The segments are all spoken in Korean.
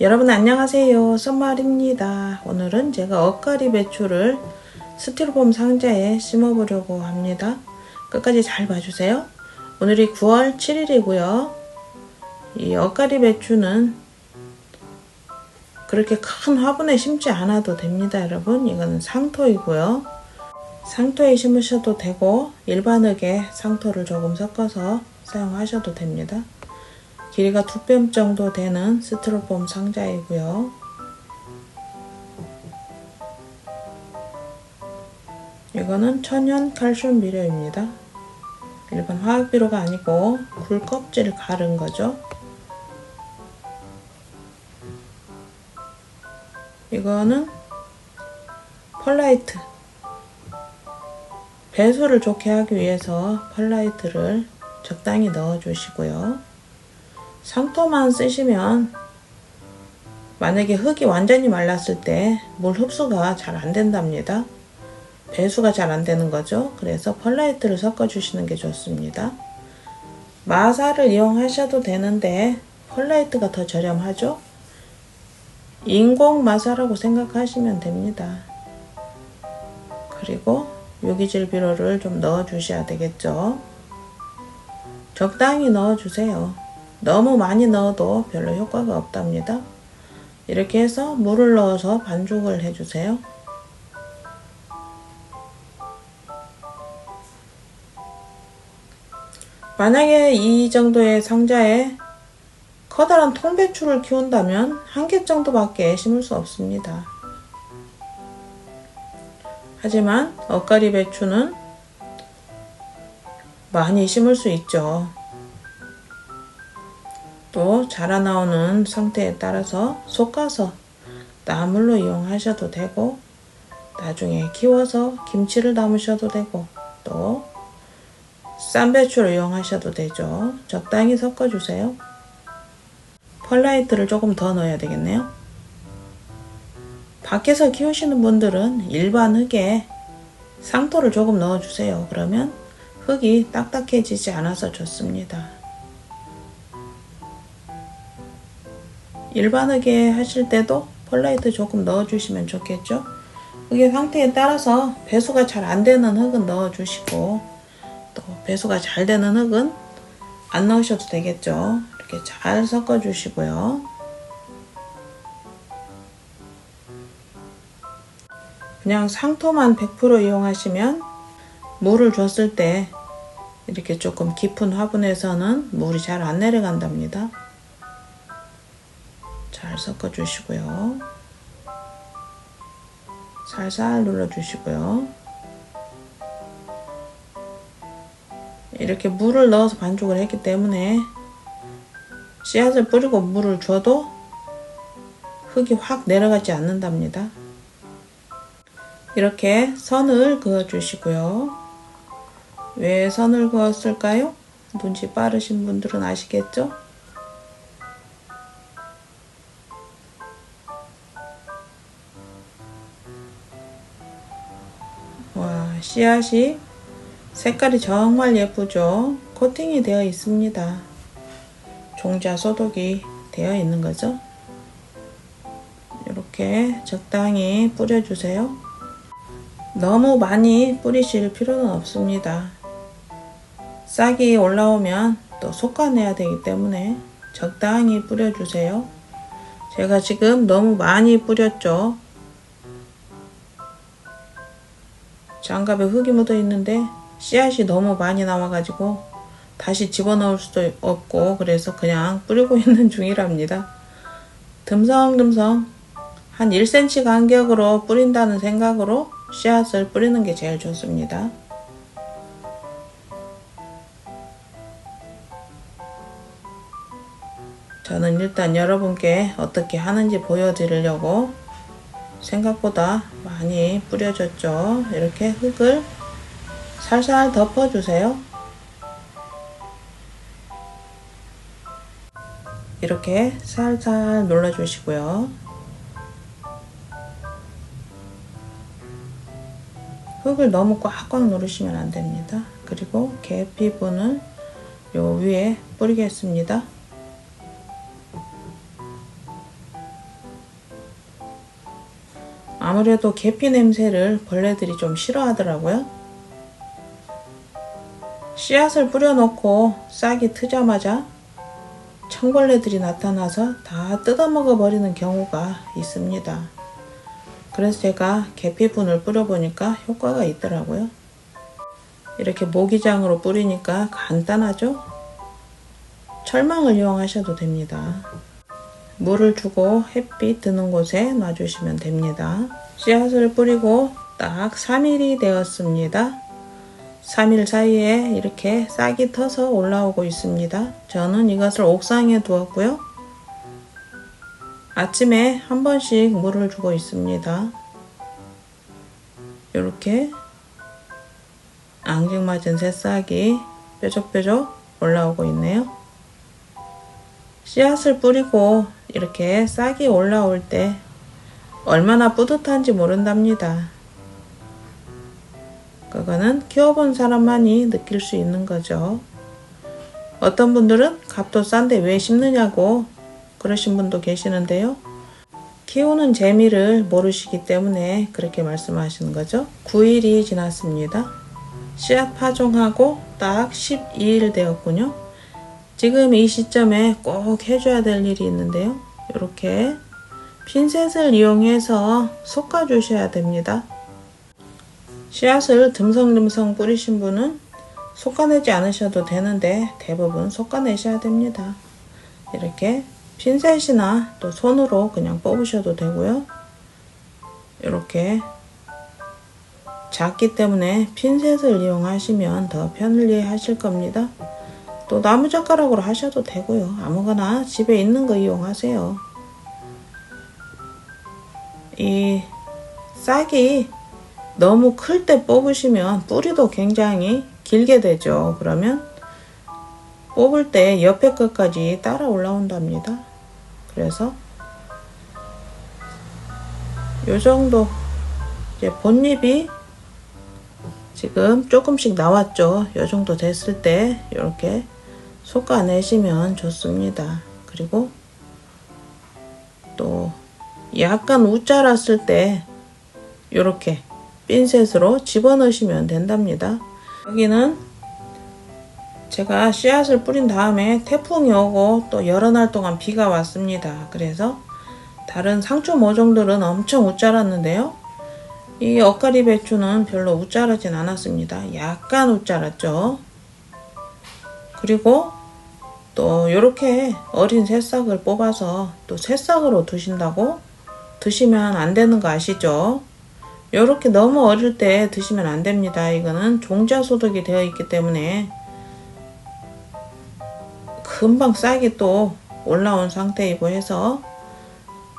여러분 안녕하세요. 썸말입니다. 오늘은 제가 엇가리 배추를 스티로폼 상자에 심어 보려고 합니다. 끝까지 잘 봐주세요. 오늘이 9월 7일이고요. 이 엇가리 배추는 그렇게 큰 화분에 심지 않아도 됩니다 여러분. 이거는 상토이고요. 상토에 심으셔도 되고 일반 흙에 상토를 조금 섞어서 사용하셔도 됩니다 길이가 두 뼘 정도 되는 스티로폼 상자이고요. 이거는 천연 칼슘 비료입니다. 일반 화학 비료가 아니고 굴 껍질 가른 거죠. 이거는 펄라이트 배수를 좋게 하기 위해서 펄라이트를 적당히 넣어 주시고요. 상토만 쓰시면 만약에 흙이 완전히 말랐을 때 물 흡수가 잘 안 된답니다. 배수가 잘 안 되는 거죠. 그래서 펄라이트를 섞어 주시는 게 좋습니다. 마사를 이용하셔도 되는데 펄라이트가 더 저렴하죠. 인공 마사라고 생각하시면 됩니다. 그리고 유기질 비료를 좀 넣어 주셔야 되겠죠. 적당히 넣어 주세요. 너무 많이 넣어도 별로 효과가 없답니다. 이렇게 해서 물을 넣어서 반죽을 해주세요. 만약에 이 정도의 상자에 커다란 통배추를 키운다면 한 개 정도밖에 심을 수 없습니다. 하지만 엇가리 배추는 많이 심을 수 있죠. 또 자라나오는 상태에 따라서 솎아서 나물로 이용하셔도 되고 나중에 키워서 김치를 담으셔도 되고 또 쌈배추를 이용하셔도 되죠. 적당히 섞어주세요. 펄라이트를 조금 더 넣어야 되겠네요. 밖에서 키우시는 분들은 일반 흙에 상토를 조금 넣어주세요. 그러면 흙이 딱딱해지지 않아서 좋습니다. 일반 흙에 하실 때도 펄라이트 조금 넣어주시면 좋겠죠. 흙의 상태에 따라서 배수가 잘 안되는 흙은 넣어주시고 또 배수가 잘 되는 흙은 안 넣으셔도 되겠죠. 이렇게 잘 섞어주시고요. 그냥 상토만 100% 이용하시면 물을 줬을 때 이렇게 조금 깊은 화분에서는 물이 잘 안 내려간답니다. 잘 섞어 주시고요. 살살 눌러 주시고요. 이렇게 물을 넣어서 반죽을 했기 때문에 씨앗을 뿌리고 물을 줘도 흙이 확 내려가지 않는답니다. 이렇게 선을 그어 주시고요. 왜 선을 그었을까요? 눈치 빠르신 분들은 아시겠죠? 씨앗이 색깔이 정말 예쁘죠? 코팅이 되어 있습니다. 종자 소독이 되어 있는 거죠. 이렇게 적당히 뿌려주세요. 너무 많이 뿌리실 필요는 없습니다. 싹이 올라오면 또 솎아내야 되기 때문에 적당히 뿌려주세요. 제가 지금 너무 많이 뿌렸죠. 장갑에 흙이 묻어 있는데 씨앗이 너무 많이 나와가지고 다시 집어넣을 수도 없고 그래서 그냥 뿌리고 있는 중이랍니다. 듬성듬성 한 1cm 간격으로 뿌린다는 생각으로 씨앗을 뿌리는 게 제일 좋습니다. 저는 일단 여러분께 어떻게 하는지 보여드리려고 생각보다 많이 뿌려졌죠. 이렇게 흙을 살살 덮어주세요. 이렇게 살살 눌러주시고요. 흙을 너무 꽉꽉 누르시면 안됩니다. 그리고 계피분을 요 위에 뿌리겠습니다. 아무래도 계피 냄새를 벌레들이 좀 싫어하더라고요. 씨앗을 뿌려놓고 싹이 트자마자 청벌레들이 나타나서 다 뜯어먹어 버리는 경우가 있습니다. 그래서 제가 계피분을 뿌려보니까 효과가 있더라고요. 이렇게 모기장으로 뿌리니까 간단하죠? 철망을 이용하셔도 됩니다. 물을 주고 햇빛 드는 곳에 놔주시면 됩니다. 씨앗을 뿌리고 딱 3일이 되었습니다. 3일 사이에 이렇게 싹이 터서 올라오고 있습니다. 저는 이것을 옥상에 두었고요. 아침에 한 번씩 물을 주고 있습니다. 이렇게 앙증맞은 새싹이 뾰족뾰족 올라오고 있네요. 씨앗을 뿌리고 이렇게 싹이 올라올 때 얼마나 뿌듯한지 모른답니다. 그거는 키워본 사람만이 느낄 수 있는 거죠. 어떤 분들은 값도 싼데 왜 심느냐고 그러신 분도 계시는데요. 키우는 재미를 모르시기 때문에 그렇게 말씀하시는 거죠. 9일이 지났습니다. 씨앗 파종하고 딱 12일 되었군요. 지금 이 시점에 꼭 해줘야 될 일이 있는데요. 이렇게 핀셋을 이용해서 솎아 주셔야 됩니다. 씨앗을 듬성듬성 뿌리신 분은 솎아내지 않으셔도 되는데 대부분 솎아내셔야 됩니다. 이렇게 핀셋이나 또 손으로 그냥 뽑으셔도 되고요. 이렇게 작기 때문에 핀셋을 이용하시면 더 편리 하실 겁니다. 또 나무젓가락으로 하셔도 되고요. 아무거나 집에 있는 거 이용하세요. 이 싹이 너무 클 때 뽑으시면 뿌리도 굉장히 길게 되죠. 그러면 뽑을 때 옆에 끝까지 따라 올라온답니다. 그래서 요 정도 이제 본잎이 지금 조금씩 나왔죠. 요 정도 됐을 때 이렇게 솎아내시면 좋습니다. 그리고 또 약간 우짜랐을 때 이렇게 핀셋으로 집어넣으시면 된답니다. 여기는 제가 씨앗을 뿌린 다음에 태풍이 오고 또 여러 날 동안 비가 왔습니다. 그래서 다른 상추 모종들은 엄청 우짜랐는데요. 이 엇가리 배추는 별로 우짜르진 않았습니다. 약간 우짜랐죠. 그리고 또 이렇게 어린 새싹을 뽑아서 또 새싹으로 두신다고 드시면 안 되는 거 아시죠? 이렇게 너무 어릴 때 드시면 안 됩니다. 이거는 종자 소독이 되어 있기 때문에 금방 싹이 또 올라온 상태이고 해서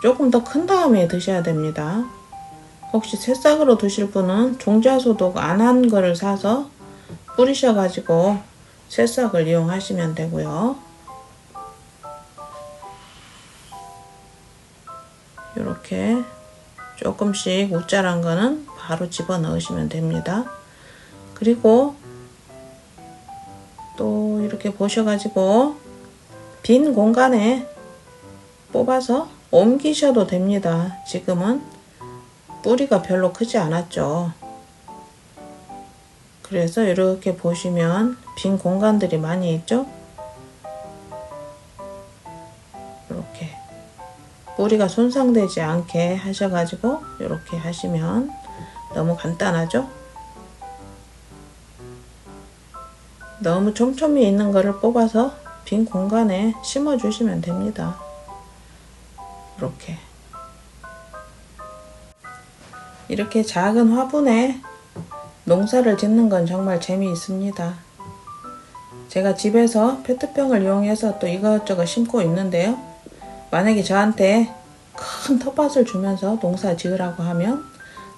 조금 더 큰 다음에 드셔야 됩니다. 혹시 새싹으로 드실 분은 종자 소독 안 한 거를 사서 뿌리셔 가지고 새싹을 이용하시면 되고요. 이렇게 조금씩 우짜란 거는 바로 집어 넣으시면 됩니다. 그리고 또 이렇게 보셔가지고 빈 공간에 뽑아서 옮기셔도 됩니다. 지금은 뿌리가 별로 크지 않았죠. 그래서 이렇게 보시면 빈 공간들이 많이 있죠? 뿌리가 손상되지 않게 하셔가지고 이렇게 하시면 너무 간단하죠? 너무 촘촘히 있는 거를 뽑아서 빈 공간에 심어 주시면 됩니다. 이렇게 이렇게 작은 화분에 농사를 짓는 건 정말 재미있습니다. 제가 집에서 페트병을 이용해서 또 이것저것 심고 있는데요. 만약에 저한테 큰 텃밭을 주면서 농사 지으라고 하면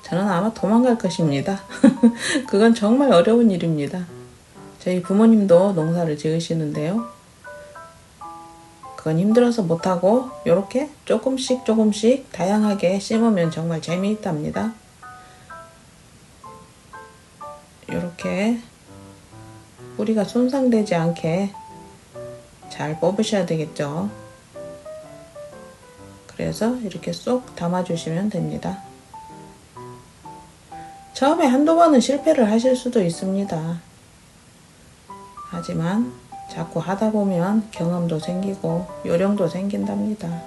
저는 아마 도망갈 것입니다. 그건 정말 어려운 일입니다. 저희 부모님도 농사를 지으시는데요. 그건 힘들어서 못하고 이렇게 조금씩 조금씩 다양하게 심으면 정말 재미있답니다. 이렇게 뿌리가 손상되지 않게 잘 뽑으셔야 되겠죠. 그래서 이렇게 쏙 담아주시면 됩니다. 처음에 한두 번은 실패를 하실 수도 있습니다. 하지만 자꾸 하다 보면 경험도 생기고 요령도 생긴답니다.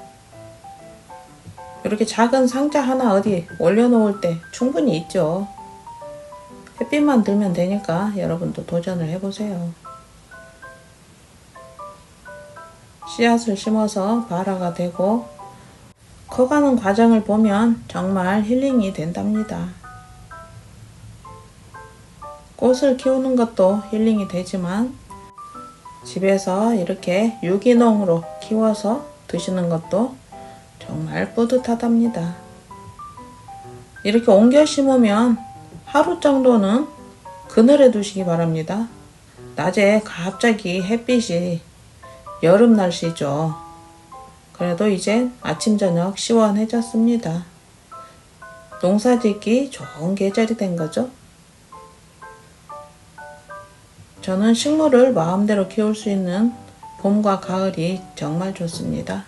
이렇게 작은 상자 하나 어디 올려놓을 때 충분히 있죠. 햇빛만 들면 되니까 여러분도 도전을 해보세요. 씨앗을 심어서 발화가 되고 커가는 과정을 보면 정말 힐링이 된답니다. 꽃을 키우는 것도 힐링이 되지만 집에서 이렇게 유기농으로 키워서 드시는 것도 정말 뿌듯하답니다. 이렇게 옮겨 심으면 하루 정도는 그늘에 두시기 바랍니다. 낮에 갑자기 햇빛이 여름 날씨죠. 그래도 이제 아침 저녁 시원해졌습니다. 농사 짓기 좋은 계절이 된 거죠. 저는 식물을 마음대로 키울 수 있는 봄과 가을이 정말 좋습니다.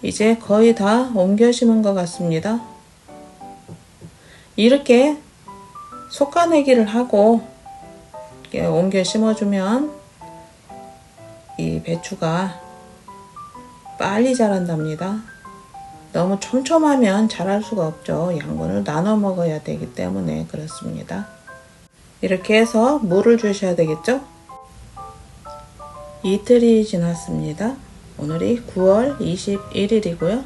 이제 거의 다 옮겨 심은 것 같습니다. 이렇게 속가내기를 하고 이렇게 옮겨 심어주면 이 배추가 빨리 자란답니다. 너무 촘촘하면 자랄 수가 없죠. 양분을 나눠 먹어야 되기 때문에 그렇습니다. 이렇게 해서 물을 주셔야 되겠죠? 이틀이 지났습니다. 오늘이 9월 21일이고요.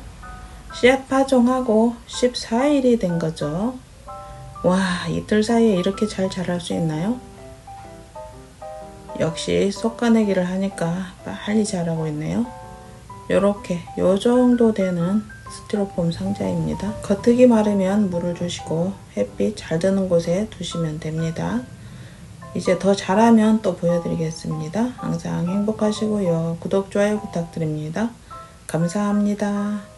씨앗 파종하고 14일이 된 거죠. 와, 이틀 사이에 이렇게 잘 자랄 수 있나요? 역시 솎아내기를 하니까 빨리 자라고 있네요. 요렇게 요 정도 되는 스티로폼 상자입니다. 겉흙이 마르면 물을 주시고 햇빛 잘 드는 곳에 두시면 됩니다. 이제 더 잘하면 또 보여드리겠습니다. 항상 행복하시고요. 구독, 좋아요 부탁드립니다. 감사합니다.